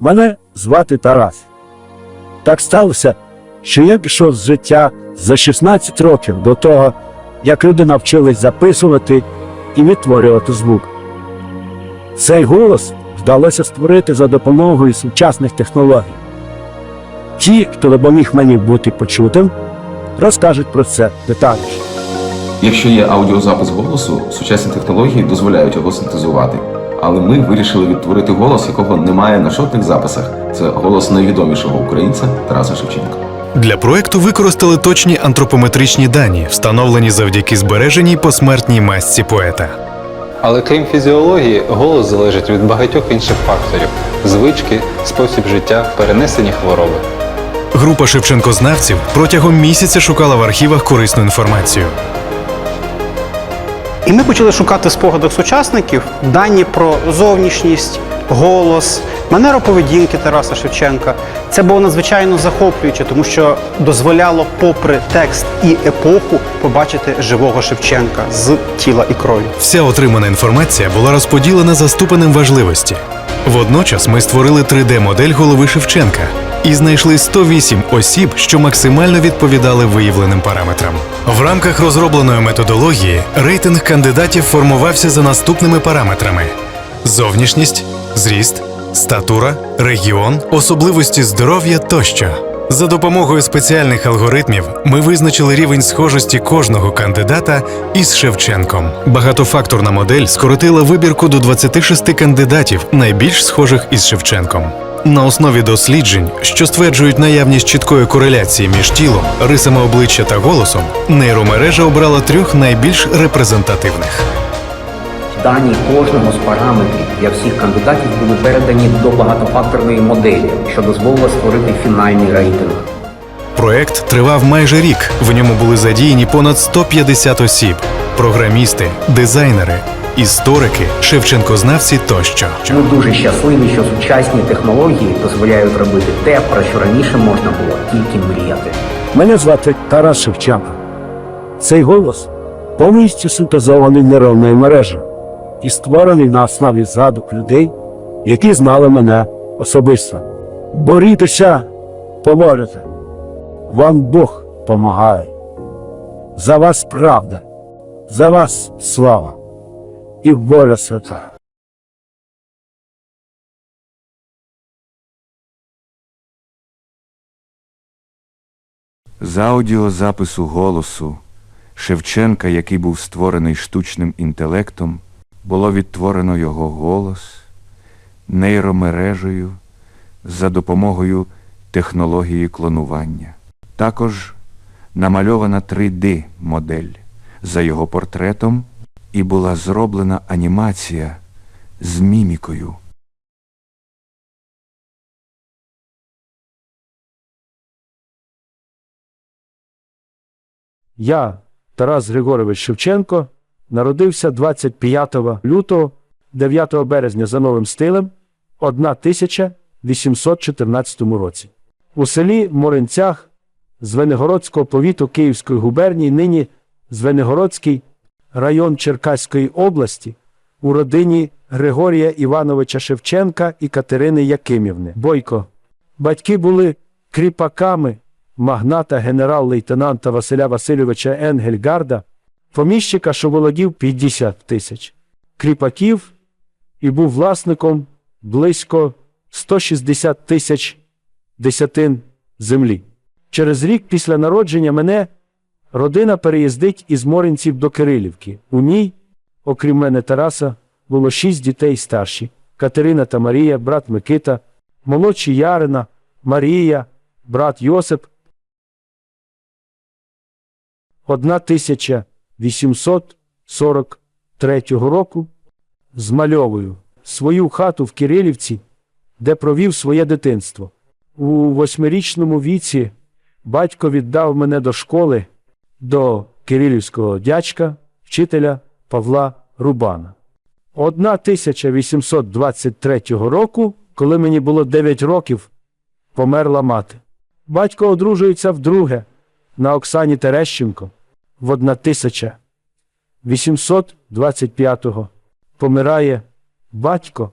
Мене звати Тарас. Так сталося, що я пішов з життя за 16 років до того, як люди навчились записувати і відтворювати звук. Цей голос вдалося створити за допомогою сучасних технологій. Ті, хто допоміг мені бути почутим, розкажуть про це детальніше. Якщо є аудіозапис голосу, сучасні технології дозволяють його синтезувати. Але ми вирішили відтворити голос, якого немає на жодних записах. Це голос найвідомішого українця Тараса Шевченка. Для проекту використали точні антропометричні дані, встановлені завдяки збереженій посмертній масці поета. Але крім фізіології, голос залежить від багатьох інших факторів: звички, спосіб життя, перенесені хвороби. Група шевченкознавців протягом місяця шукала в архівах корисну інформацію. І ми почали шукати в спогадах сучасників дані про зовнішність, голос, манеру поведінки Тараса Шевченка. Це було надзвичайно захоплююче, тому що дозволяло, попри текст і епоху, побачити живого Шевченка з тіла і крові. Вся отримана інформація була розподілена за ступенем важливості. Водночас ми створили 3D-модель голови Шевченка і знайшли 108 осіб, що максимально відповідали виявленим параметрам. В рамках розробленої методології рейтинг кандидатів формувався за наступними параметрами: зовнішність, зріст, статура, регіон, особливості здоров'я тощо. За допомогою спеціальних алгоритмів ми визначили рівень схожості кожного кандидата із Шевченком. Багатофакторна модель скоротила вибірку до 26 кандидатів, найбільш схожих із Шевченком. На основі досліджень, що стверджують наявність чіткої кореляції між тілом, рисами обличчя та голосом, нейромережа обрала трьох найбільш репрезентативних. Дані кожного з параметрів для всіх кандидатів були передані до багатофакторної моделі, що дозволило створити фінальний рейтинг. Проект тривав майже рік. В ньому були задіяні понад 150 осіб: програмісти, дизайнери, історики, шевченкознавці тощо. Ми дуже щасливі, що сучасні технології дозволяють робити те, про що раніше можна було тільки мріяти. Мене звати Тарас Шевченко. Цей голос повністю синтезований нейронною мережею і створений на основі згадок людей, які знали мене особисто. Борітеся, поможете. Вам Бог помагає. За вас правда, за вас слава і воля свята. З аудіозапису голосу Шевченка, який був створений штучним інтелектом, було відтворено його голос нейромережею за допомогою технології клонування. Також намальована 3D-модель за його портретом і була зроблена анімація з мімікою. Я, Тарас Григорович Шевченко, народився 25 лютого 9 березня за новим стилем 1814 році. У селі Моринцях Звенигородського повіту Київської губернії, нині Звенигородський район Черкаської області, у родині Григорія Івановича Шевченка і Катерини Якимівни. Бойко. Батьки були кріпаками магната генерал-лейтенанта Василя Васильовича Енгельгарда, поміщика, що володів 50 тисяч кріпаків і був власником близько 160 тисяч десятин землі. Через рік після народження мене родина переїздить із Моринців до Кирилівки. У ній, окрім мене Тараса, було шість дітей старші: Катерина та Марія, брат Микита, молодші Ярина, Марія, брат Йосип. 1843 року змальовую свою хату в Кирилівці, де провів своє дитинство. У восьмирічному віці батько віддав мене до школи до кирилівського дядька, вчителя Павла Рубана. 1823 року, коли мені було 9 років, померла мати. Батько одружується вдруге на Оксані Терещенко в 1825-го. Помирає батько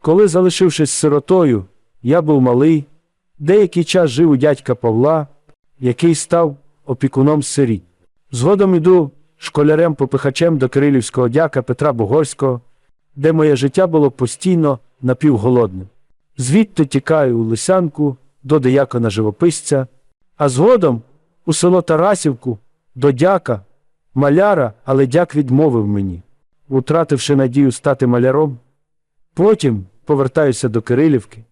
Коли, залишившись сиротою, я був малий, деякий час жив у дядька Павла, який став опікуном сиріт. Згодом іду школярем-попихачем до кирилівського дяка Петра Богорського, де моє життя було постійно напівголодним. Звідти тікаю у Лисянку до диякона живописця, а згодом у село Тарасівку до дяка, маляра, але дяк відмовив мені, утративши надію стати маляром. Потім повертаюся до Кирилівки,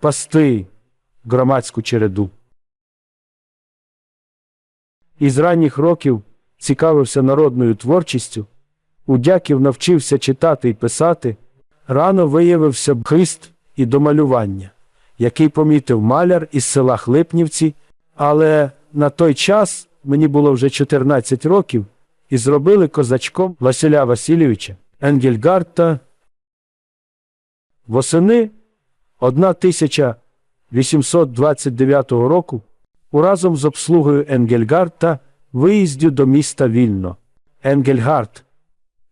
пасти громадську череду. Із ранніх років цікавився народною творчістю, у дяків навчився читати і писати, рано виявився б хист і до малювання, який помітив маляр із села Хлипнівці, але на той час мені було вже 14 років і зробили козачком Василя Васильовича Енгельгарта. Восени 1829 року разом з обслугою Енгельгарта виїздю до міста Вільно. Енгельгард,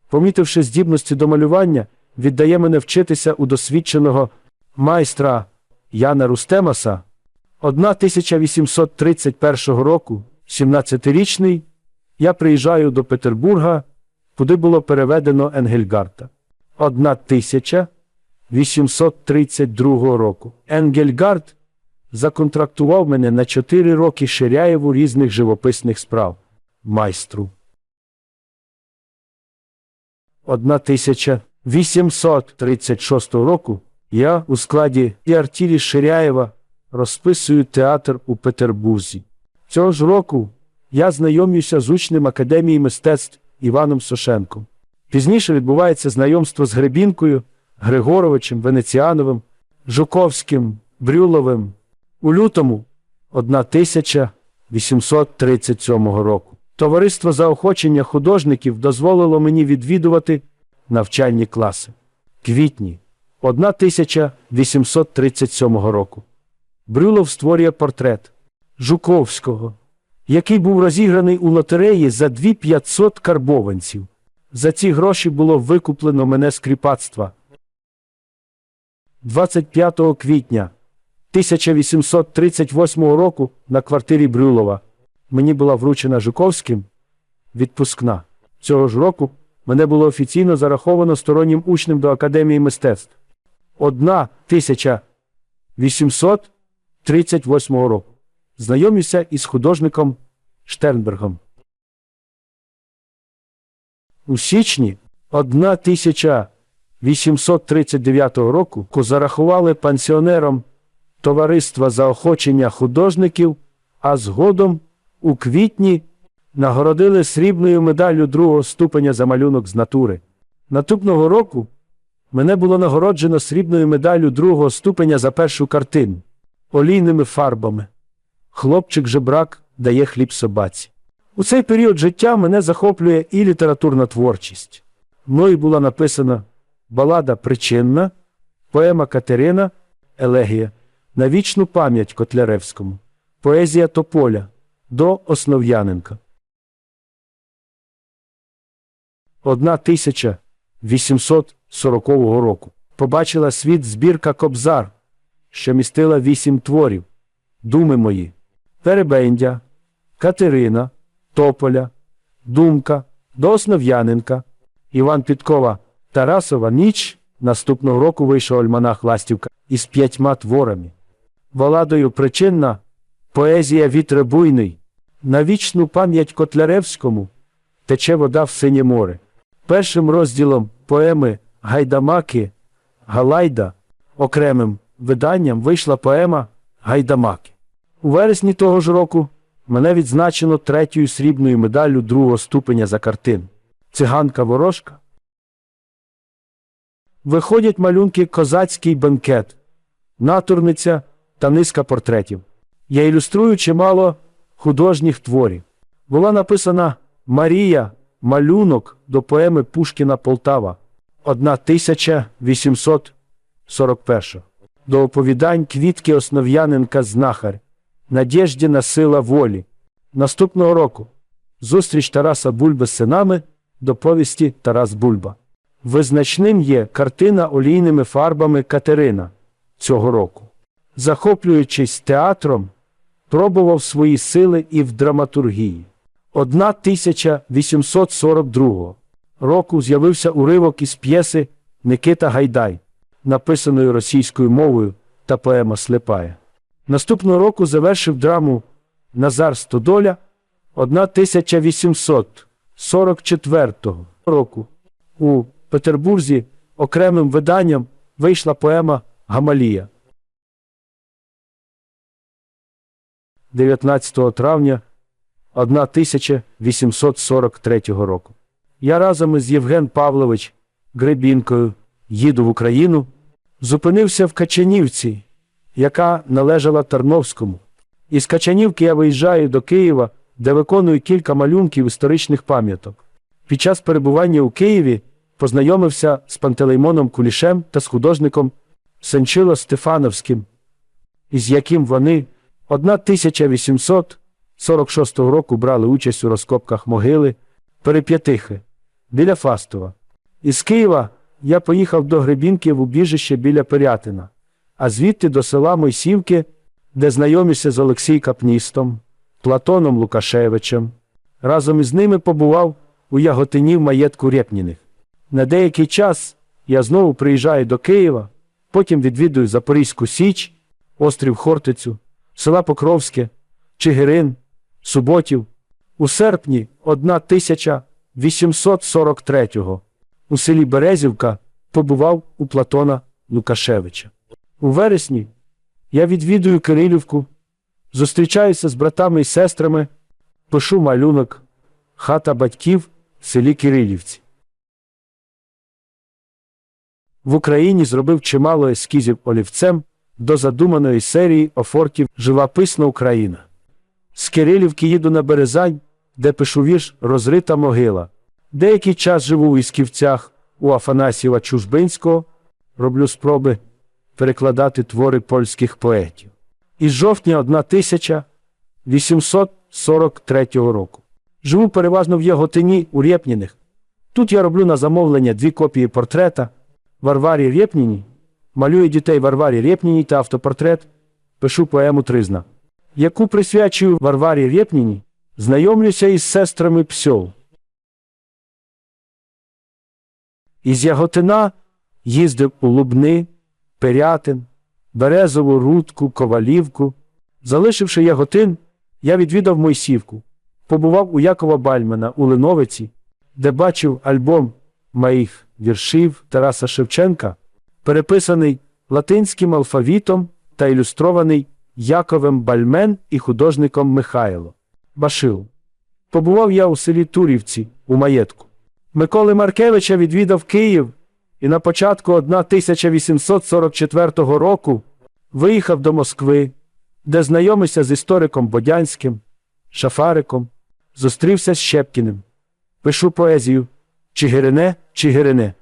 помітивши здібності до малювання, віддає мене вчитися у досвідченого майстра Яна Рустемаса. 1831 року, 17-річний, я приїжджаю до Петербурга, куди було переведено Енгельгарта. 1832 року. Енгельгард законтрактував мене на 4 роки Ширяєву різних живописних справ. Майстру. 1836 року я у складі і артілі Ширяєва розписую театр у Петербурзі. Цього ж року я знайомлюся з учнем Академії мистецтв Іваном Сошенком. Пізніше відбувається знайомство з Гребінкою, Григоровичем, Венеціановим, Жуковським, Брюловим. У лютому 1837 року. Товариство заохочення художників дозволило мені відвідувати навчальні класи. Квітні 1837 року. Брюлов створює портрет Жуковського, який був розіграний у лотереї за 2500 карбованців. За ці гроші було викуплено мене з кріпацтва. 25 квітня 1838 року на квартирі Брюлова мені була вручена Жуковським відпускна. Цього ж року мене було офіційно зараховано стороннім учнем до Академії мистецтв. Одна 1838 року. Знайомився із художником Штернбергом. У січні 1839 року зарахували пансіонером Товариства заохочення художників, а згодом у квітні нагородили срібною медаллю другого ступеня за малюнок з натури. Наступного року мене було нагороджено срібною медаллю другого ступеня за першу картину олійними фарбами. Хлопчик жебрак дає хліб собаці. У цей період життя мене захоплює і літературна творчість. Мною була написана балада Причинна, поема Катерина, Елегія на вічну пам'ять Котляревському, поезія Тополя до Основ'яненка. 1840 року побачила світ збірка Кобзар, що містила вісім творів, думи мої, Перебендя, Катерина, Тополя, Думка, до Основ'яненка, Іван Підкова, Тарасова ніч. Наступного року вийшов альманах Ластівка із п'ятьма творами. Воладою причинна поезія вітре буйний, на вічну пам'ять Котляревському тече вода в синє море. Першим розділом поеми Гайдамаки Галайда окремим виданням вийшла поема Гайдамаки. У вересні того ж року мене відзначено третьою срібною медаллю другого ступеня за картин Циганка Ворожка. Виходять малюнки Козацький бенкет, натурниця та низка портретів. Я ілюструю чимало художніх творів. Була написана Марія, малюнок до поеми Пушкіна Полтава 1841. До оповідань Квітки Основ'яненка Знахар. Надєждіна сила волі. Наступного року. Зустріч Тараса Бульби з синами до повісті Тарас Бульба. Визначним є картина олійними фарбами Катерина цього року. Захоплюючись театром, пробував свої сили і в драматургії. 1842 року з'явився уривок із п'єси Никита Гайдай, написаної російською мовою та поема Слепая. Наступного року завершив драму Назар Стодоля 1844 року. У Петербурзі окремим виданням вийшла поема Гамалія. 19 травня 1843 року. Я разом із Євген Павлович Гребінкою їду в Україну, зупинився в Качанівці, яка належала Тарновському. Із Качанівки я виїжджаю до Києва, де виконую кілька малюнків історичних пам'яток. Під час перебування у Києві познайомився з Пантелеймоном Кулішем та з художником Сенчило Стефановським, із яким вони 1846 року брали участь у розкопках могили Переп'ятихи біля Фастова. Із Києва я поїхав до Гребінки в убіжище біля Пирятина, а звідти до села Мойсівки, де знайомився з Олексій Капністом, Платоном Лукашевичем. Разом із ними побував у Яготині в маєтку Рєпніних. На деякий час я знову приїжджаю до Києва, потім відвідую Запорізьку Січ, острів Хортицю, села Покровське, Чигирин, Суботів. У серпні 1843-го у селі Березівка побував у Платона Лукашевича. У вересні я відвідую Кирилівку, зустрічаюся з братами і сестрами, пишу малюнок Хата батьків в селі Кирилівці. В Україні зробив чимало ескізів олівцем до задуманої серії офортів Живописна Україна. З Кирилівки їду на Березань, де пишу вірш Розрита могила. Деякий час живу у Ісківцях у Афанасіва Чужбинського, роблю спроби перекладати твори польських поетів. Із жовтня 1843 року. Живу переважно в Яготині у Рєпніних. Тут я роблю на замовлення дві копії портрета Варварі Рєпніній, малюю дітей Варварі Рєпніній та автопортрет, пишу поему Тризна, яку присвячую Варварі Рєпніній, знайомлюся із сестрами Псьол. Із Яготина їздив у Лубни, Пирятин, Березову Рудку, Ковалівку. Залишивши Яготин, я відвідав Мойсівку, побував у Якова Бальмана у Линовиці, де бачив альбом моїх віршів Тараса Шевченка, переписаний латинським алфавітом та ілюстрований Яковем Бальмен і художником Михайло Башил. Побував я у селі Турівці у маєтку. Миколи Маркевича відвідав Київ і на початку 1844 року виїхав до Москви, де знайомився з істориком Бодянським, Шафариком, зустрівся з Щепкіним. Пишу поезію Чигирине, Чигирине.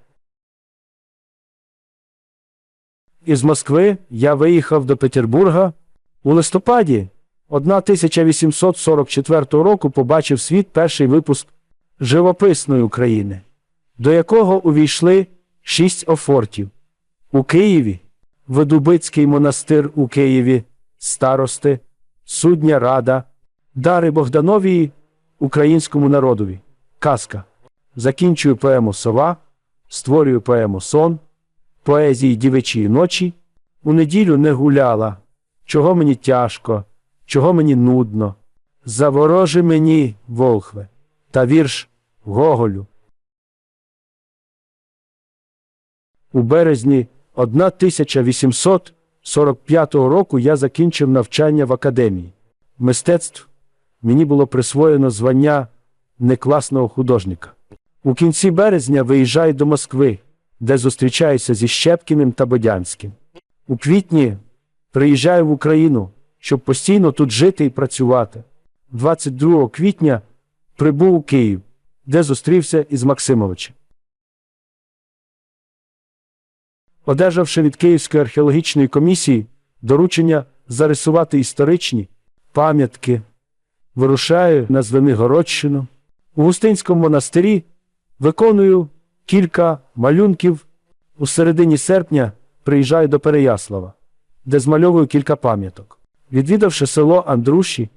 Із Москви я виїхав до Петербурга. У листопаді 1844 року побачив світ перший випуск Живописної України, до якого увійшли шість офортів. У Києві, Видубицький монастир у Києві, старости, судня рада, дари Богдановії, українському народові, казка. Закінчую поему Сова, створюю поему Сон, поезії Дівичої ночі. У неділю не гуляла. Чого мені тяжко, чого мені нудно. Заворожи мені, волхве, та вірш Гоголю. У березні 1845 року я закінчив навчання в академії мистецтв. Мені було присвоєно звання некласного художника. У кінці березня виїжджаю до Москви, де зустрічаюся зі Щепкіним та Бодянським. У квітні приїжджаю в Україну, щоб постійно тут жити і працювати. 22 квітня прибув у Київ, де зустрівся із Максимовичем. Одержавши від Київської археологічної комісії доручення зарисувати історичні пам'ятки, вирушаю на Звенигородщину. У Густинському монастирі виконую кілька малюнків. У середині серпня приїжджаю до Переяслава, де змальовую кілька пам'яток. Відвідавши село Андруші,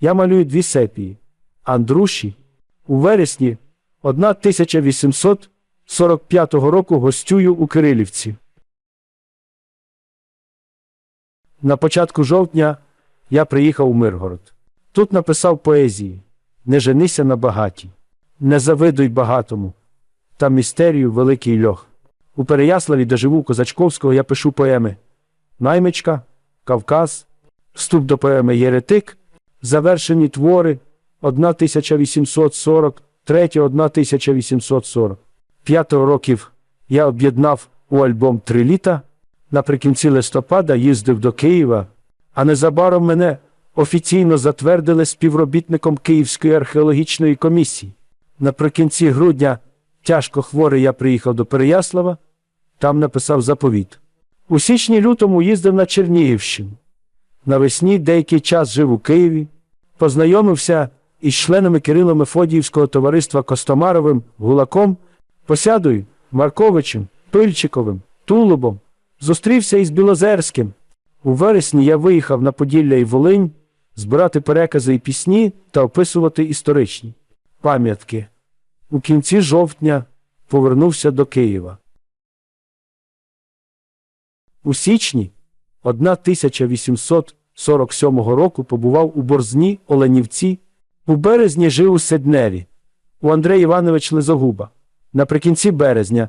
я малюю дві сепії. Андруші у вересні 1845 року гостюю у Кирилівці. На початку жовтня я приїхав у Миргород. Тут написав поезії Не женися на багатій, не завидуй багатому, та містерію великий льох. У Переяславі, де живу Козачковського, я пишу поеми Наймичка, Кавказ, вступ до поеми Єретик, завершені твори 1840, 3 1840. П'ятеро років я об'єднав у альбом Три літа. Наприкінці листопада їздив до Києва, а незабаром мене офіційно затвердили співробітником Київської археологічної комісії. Наприкінці грудня тяжко хворий я приїхав до Переяслава, там написав заповіт. У січні-лютому їздив на Чернігівщину. Навесні деякий час жив у Києві, познайомився із членами Кирило Мефодіївського товариства Костомаровим, Гулаком, Посядою, Марковичем, Пильчиковим, Тулубом, зустрівся із Білозерським. У вересні я виїхав на Поділля і Волинь збирати перекази і пісні та описувати історичні пам'ятки. У кінці жовтня повернувся до Києва. У січні 1847 року побував у Борзні, Оленівці, у березні жив у Седнері, у Андрей Іванович Лизогуба. Наприкінці березня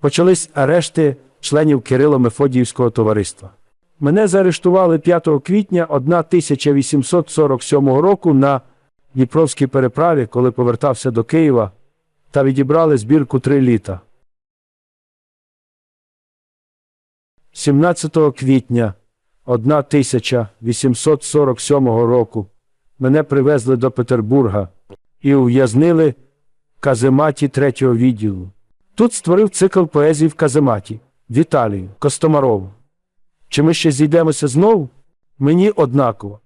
почались арешти членів Кирило Мефодіївського товариства. Мене заарештували 5 квітня 1847 року на Дніпровській переправі, коли повертався до Києва, та відібрали збірку три літа. 17 квітня 1847 року мене привезли до Петербурга і ув'язнили в казематі третього відділу. Тут створив цикл поезій в казематі Віталію Костомарову. Чи ми ще зійдемося знову? Мені однаково.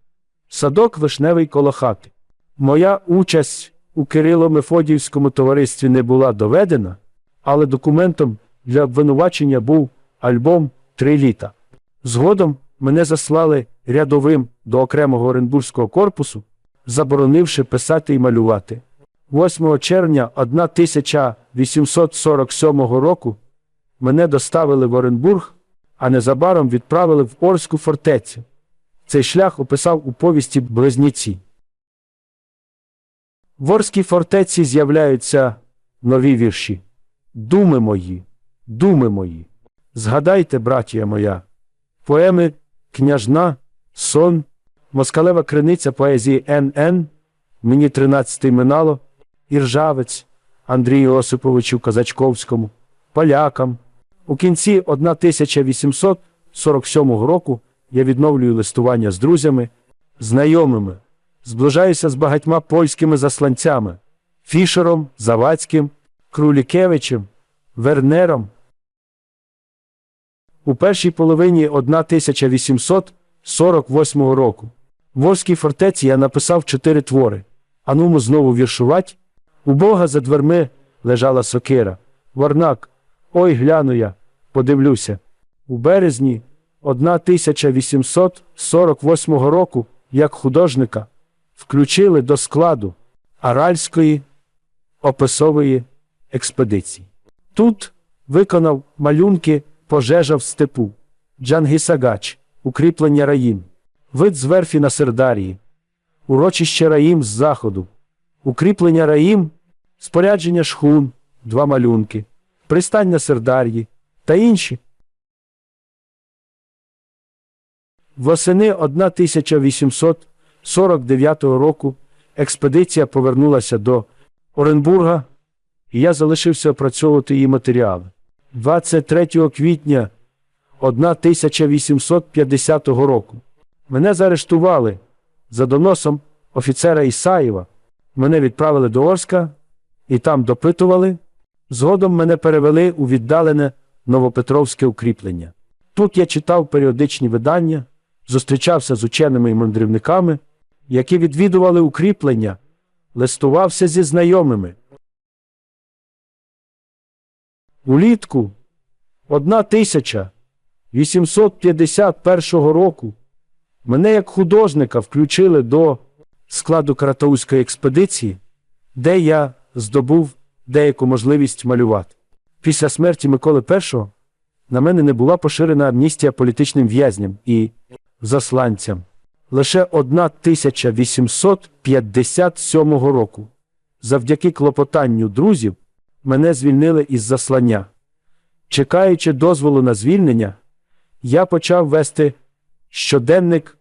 Садок вишневий коло хати. Моя участь у Кирило Мефодіївському товаристві не була доведена, але документом для обвинувачення був альбом Три літа. Згодом мене заслали рядовим до окремого Оренбурзького корпусу, заборонивши писати і малювати. 8 червня 1847 року мене доставили в Оренбург, а незабаром відправили в Орську фортецю. Цей шлях описав у повісті Близнюці. В Орській фортеці з'являються нові вірші. Думи мої, думи мої. Згадайте, братія моя, поеми Княжна, Сон, Москалева криниця поезії Н.Н., мені тринадцятий минало, Іржавець, Андрію Осиповичу Казачковському, Полякам. У кінці 1847 року я відновлюю листування з друзями, знайомими, зближаюся з багатьма польськими засланцями Фішером, Завадським, Крулікевичем, Вернером. У першій половині 1848 року в Орській фортеці я написав чотири твори. Ануму знову віршувать. У Бога за дверми лежала сокира. Варнак. Ой, гляну я, подивлюся. У березні 1848 року, як художника, включили до складу Аральської описової експедиції. Тут виконав малюнки пожежа в степу, Джангісагач, укріплення Раїм, вид з верфі на Сердарії, урочище Раїм з заходу, укріплення Раїм, спорядження шхун, два малюнки, пристань на Сердарії та інші. Восени 1849 року експедиція повернулася до Оренбурга, і я залишився опрацьовувати її матеріали. 23 квітня 1850 року мене заарештували за доносом офіцера Ісаєва. Мене відправили до Орська і там допитували. Згодом мене перевели у віддалене Новопетровське укріплення. Тут я читав періодичні видання, зустрічався з ученими і мандрівниками, які відвідували укріплення, листувався зі знайомими. Улітку 1851 року мене як художника включили до складу Каратаузької експедиції, де я здобув деяку можливість малювати. Після смерті Миколи І на мене не була поширена амністія політичним в'язням і засланцям. Лише 1857 року, завдяки клопотанню друзів, мене звільнили із заслання. Чекаючи дозволу на звільнення, я почав вести щоденник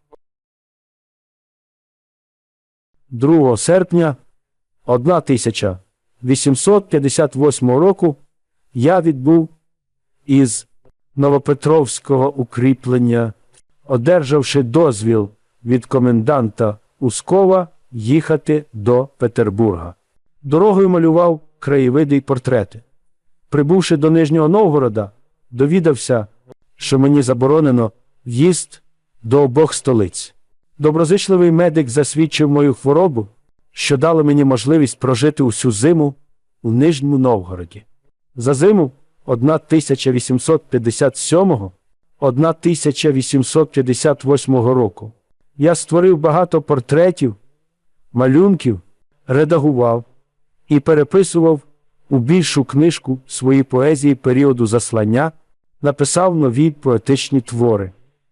2 серпня 1858 року я відбув із Новопетровського укріплення, одержавши дозвіл від коменданта Ускова їхати до Петербурга. Дорогою малював краєвиди й портрети. Прибувши до Нижнього Новгорода, довідався, що мені заборонено в'їзд до обох столиць. Доброзичливий медик засвідчив мою хворобу, що дало мені можливість прожити усю зиму у Нижньому Новгороді. За зиму 1857-1858 року я створив багато портретів, малюнків, редагував і переписував у більшу книжку свої поезії періоду заслання, написав нові поетичні твори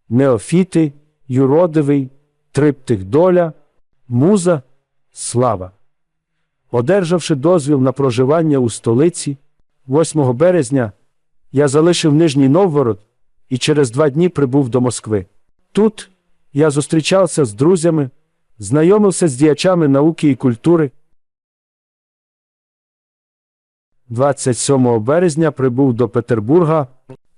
Неофіти, Юродивий, Триптих доля, Муза, Слава. Одержавши дозвіл на проживання у столиці, 8 березня я залишив Нижній Новгород і через два дні прибув до Москви. Тут я зустрічався з друзями, знайомився з діячами науки і культури. 27 березня прибув до Петербурга,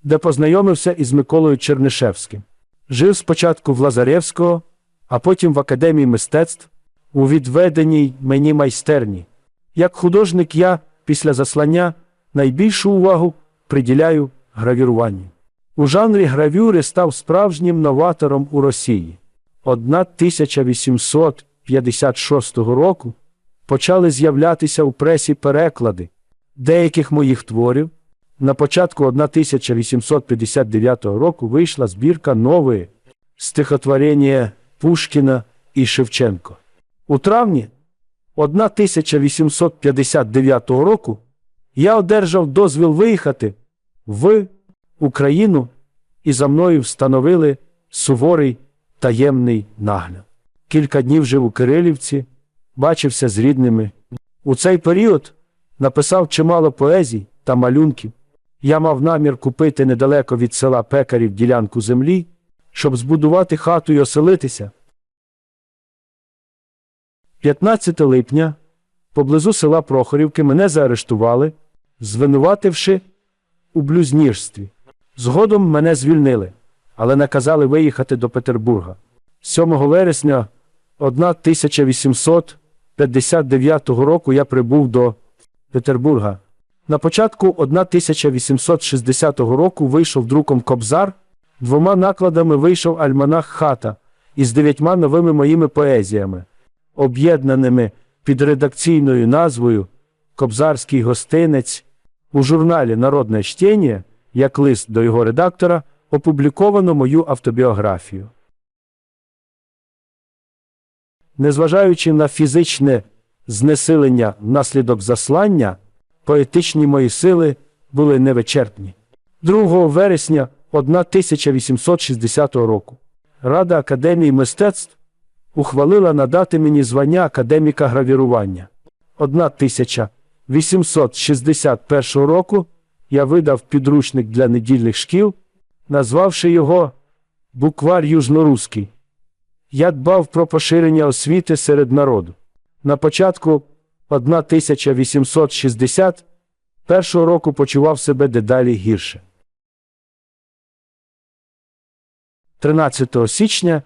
де познайомився із Миколою Чернишевським. Жив спочатку в Лазаревського, а потім в Академії мистецтв у відведеній мені майстерні. Як художник я після заслання найбільшу увагу приділяю гравіруванню. У жанрі гравюри став справжнім новатором у Росії. 1856 року почали з'являтися у пресі переклади деяких моїх творів. На початку 1859 року вийшла збірка нової стихотворення Пушкіна і Шевченко. У травні 1859 року я одержав дозвіл виїхати в Україну і за мною встановили суворий таємний нагляд. Кілька днів жив у Кирилівці, бачився з рідними. У цей період написав чимало поезій та малюнків. Я мав намір купити недалеко від села Пекарів ділянку землі, щоб збудувати хату і оселитися. 15 липня поблизу села Прохорівки мене заарештували, звинувативши у блюзнірстві. Згодом мене звільнили, але наказали виїхати до Петербурга. 7 вересня 1859 року я прибув до Петербурга. На початку 1860 року вийшов друком Кобзар, двома накладами вийшов альманах Хата із дев'ятьма новими моїми поезіями, об'єднаними під редакційною назвою Кобзарський гостинець. У журналі Народне чтення, як лист до його редактора, опубліковано мою автобіографію. Незважаючи на фізичне знесилення внаслідок заслання, поетичні мої сили були невичерпні. 2 вересня 1860 року Рада Академії мистецтв ухвалила надати мені звання академіка гравірування. 1861 року я видав підручник для недільних шкіл, назвавши його Буквар Южноруський. Я дбав про поширення освіти серед народу. На початку 1861 року почував себе дедалі гірше. 13 січня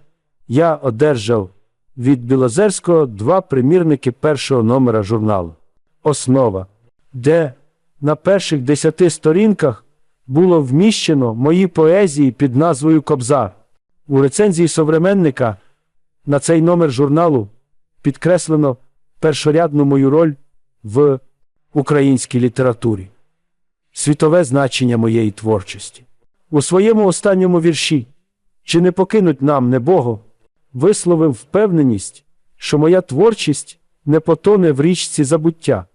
я одержав від Білозерського два примірники першого номера журналу Основа, де на перших десяти сторінках було вміщено мої поезії під назвою Кобзар. У рецензії современника на цей номер журналу підкреслено першорядну мою роль в українській літературі. світове значення моєї творчості. У своєму останньому вірші Чи не покинуть нам небого, висловив впевненість, що моя творчість не потоне в річці забуття.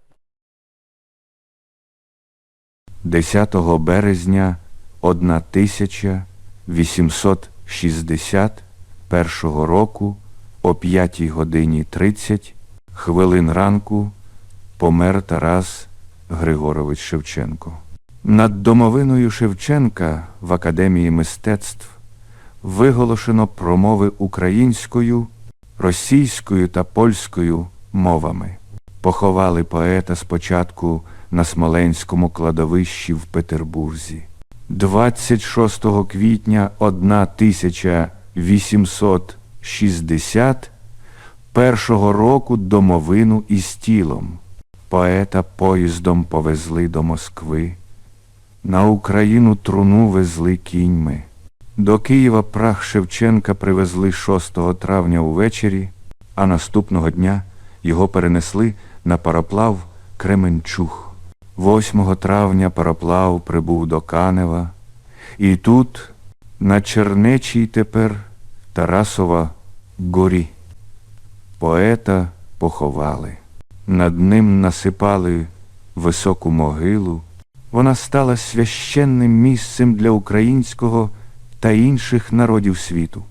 10 березня 1861 року о 5 годині 30 хвилин ранку помер Тарас Григорович Шевченко. Над домовиною Шевченка в Академії мистецтв виголошено промови українською, російською та польською мовами. Поховали поета спочатку на Смоленському кладовищі в Петербурзі. 26 квітня 1861 року домовину із тілом. Поета поїздом повезли до Москви. На Україну труну везли кіньми. До Києва прах Шевченка привезли 6 травня увечері, а наступного дня його перенесли на пароплав Кременчуг. 8 травня пароплав прибув до Канева, і тут, на Чернечій тепер Тарасова горі, поета поховали. Над ним насипали високу могилу. Вона стала священним місцем для українського та інших народів світу.